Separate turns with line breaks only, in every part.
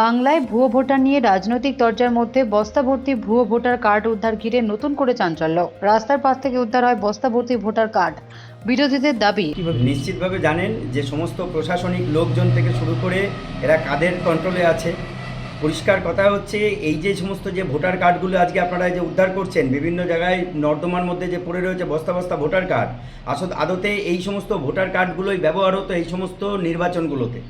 বাংলায় ভুয়ো ভোটার নিয়ে রাজনৈতিক দরজার মধ্যে বস্তা ভর্তি ভুয়ো ভোটার কার্ড উদ্ধার ঘিরে নতুন করে চাঞ্চল্য। রাস্তার পাশ থেকে উদ্ধার হয় বস্তা ভর্তি ভোটার কার্ড। বিরোধীদের দাবি
নিশ্চিতভাবে জানেন যে সমস্ত প্রশাসনিক লোকজন থেকে শুরু করে এরা কাদের কন্ট্রোলে আছে। পরিষ্কার কথা হচ্ছে, এই যে সমস্ত যে ভোটার কার্ডগুলো আজকে আপনারা যে উদ্ধার করছেন, বিভিন্ন জায়গায় নর্দমার মধ্যে যে পড়ে রয়েছে বস্তা বস্তা ভোটার কার্ড, আসলে আদতে এই সমস্ত ভোটার কার্ডগুলোই ব্যবহার হতো এই সমস্ত নির্বাচনগুলোতে।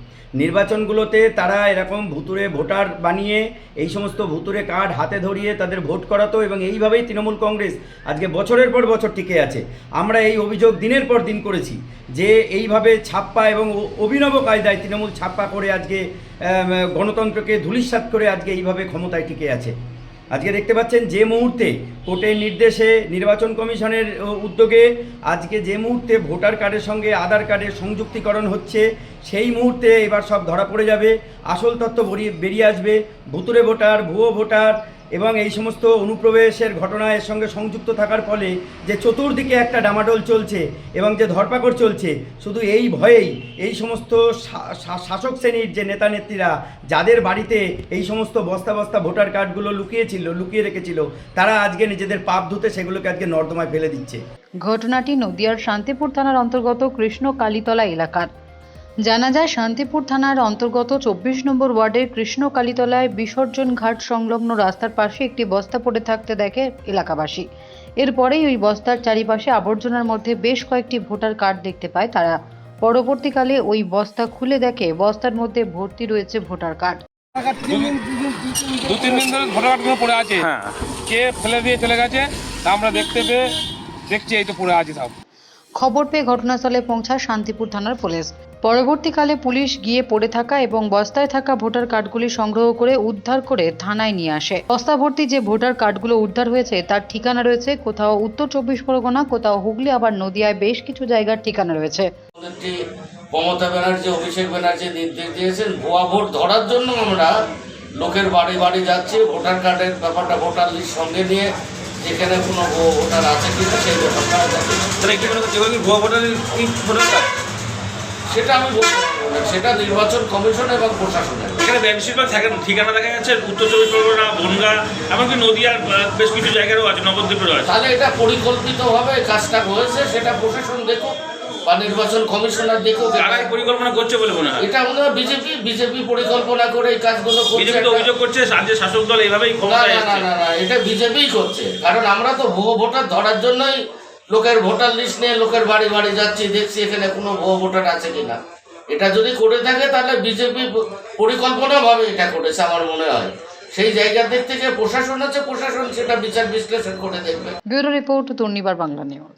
নির্বাচনগুলোতে তারা এরকম ভুতুরে ভোটার বানিয়ে এই সমস্ত ভুতুরে কার্ড হাতে ধরিয়ে তাদের ভোট করাতো এবং এইভাবেই তৃণমূল কংগ্রেস আজকে বছরের পর বছর টিকে আছে। আমরা এই অভিযোগ দিনের পর দিন করেছি। যে এইভাবে ছাপ্পা এবং অভিনব কায়দায় তৃণমূল ছাপ্পা করে আজকে গণতন্ত্রকে ধূলিসাৎ করে আজকে এইভাবে ক্ষমতায় টিকে আছে। আজকে দেখতে পাচ্ছেন যে মুহূর্তে কোর্টের নির্দেশে নির্বাচন কমিশনের উদ্যোগে আজকে যে মুহূর্তে ভোটার কার্ডের সঙ্গে আধার কার্ডের সংযুক্তিকরণ হচ্ছে, সেই মুহূর্তে এবার সব ধরা পড়ে যাবে। আসল তথ্য বেরিয়ে আসবে। ভুতুরে ভোটার, ভুয়ো ভোটার এবং এই সমস্ত অনুপ্রবেশের ঘটনা এর সঙ্গে সংযুক্ত থাকার ফলে যে চতুর্দিকে একটা ডামাডোল চলছে এবং যে ধরপাকড় চলছে, শুধু এই ভয়েই এই সমস্ত শাসক শ্রেণির যে নেতা নেত্রীরা, যাদের বাড়িতে এই সমস্ত বস্তা বস্তা ভোটার কার্ডগুলো লুকিয়েছিল, লুকিয়ে রেখেছিল, তারা আজকে নিজেদের পাপ ধুতে সেগুলোকে আজকে নর্দমায় ফেলে দিচ্ছে।
ঘটনাটি নদিয়ার শান্তিপুর থানার অন্তর্গত কৃষ্ণ কালীতলা এলাকার। জানা যায় শান্তিপুর থানার অন্তর্গত চব্বিশ নম্বর ওয়ার্ডের কৃষ্ণ কালীতলায় বিসর্জন ঘাট সংলগ্ন রাস্তার পাশে একটি বস্তা পড়ে থাকতে দেখে এলাকাবাসী। এরপরেই ওই বস্তার চারিপাশে আবর্জনার মধ্যে বেশ কয়েকটি ভোটার কার্ড দেখতে পায় তারা। পরবর্তীকালে ওই বস্তা খুলে দেখে বস্তার মধ্যে ভর্তি রয়েছে ভোটার কার্ড।
দু তিন দিন ধরে ভোটার কার্ডগুলো পড়ে আছে।
হ্যাঁ।
কে ফেলে দিয়ে চলে গেছে আমরা দেখতে পেয়ে দেখছি এই তো পড়ে আছে সব।
খবর পেয়ে ঘটনাস্থলে পৌঁছায় শান্তিপুর থানার পুলিশ। পরবর্তীকালে পুলিশ গিয়ে পড়ে থাকা এবং বস্তায় থাকা ভোটার কার্ডগুলি সংগ্রহ করে উদ্ধার করে থানায় নিয়ে আসে। বস্তা ভর্তি যে ভোটার কার্ডগুলো উদ্ধার হয়েছে, তার ঠিকানা রয়েছে কোথাও উত্তর চব্বিশ পরগনা, কোথাও হুগলি, আবার নদিয়ায় বেশ কিছু জায়গার ঠিকানা রয়েছে।
মমতা ব্যানার্জি, অভিষেক ব্যানার্জি নির্দেশ দিয়েছেন, ভুয়া ভোট ধরার জন্য আমরা লোকের বাড়ি বাড়ি যাচ্ছি, ভোটার কার্ডের ব্যাপারটা ভোটার লিস্ট সঙ্গে নিয়ে যেখানে কোনো ভোটার আছে কিনা সেই ব্যাপারটা
তাহলে একটু করছে এগুলো কি ভুয়া ভোটারের কি ভোটার কার্ড?
সেটা আমি বলতে পারব না। সেটা নির্বাচন কমিশন এবং প্রশাসনের।
এখানে বেশিরভাগ থাকে ঠিকানা দেখা যাচ্ছে উত্তর চব্বিশ পরগনা বনগা এমনকি নদীয়ার বেশ কিছু জায়গারও আছে নবদ্বীপেরও আছে।
তাহলে এটা পরিকল্পিতভাবে কাজটা হয়েছে সেটা প্রশাসন দেখুক। বা নির্বাচন কমিশনার দেখুক
কারা এই পরিকল্পনা করছে বলে মনে হয়।
এটা মনে হয় বিজেপি বিজেপি পরিকল্পনা করে এই কাজগুলো করছে
বিজেপি তো অভিযোগ করছে রাজ্যের শাসক দল এইভাবেই
না
ক্ষমতায়
না না না এটা বিজেপিই করছে। কারণ আমরা তো ভুয়ো ভোটার ধরার জন্যই লোকের ভোটার লিস্ট নিয়ে লোকের বাড়ি বাড়ি যাচ্ছি দেখছি এখানে কোনো ভুয়ো ভোটার আছে কিনা। এটা যদি করে থাকে তাহলে বিজেপি পরিকল্পনাভাবে এটা করেছে আমার মনে হয়। সেই জায়গার দিক থেকে প্রশাসন আছে প্রশাসন সেটা বিচার বিশ্লেষণ করে দেখবে।
Bureau report Durnibar Bangla news.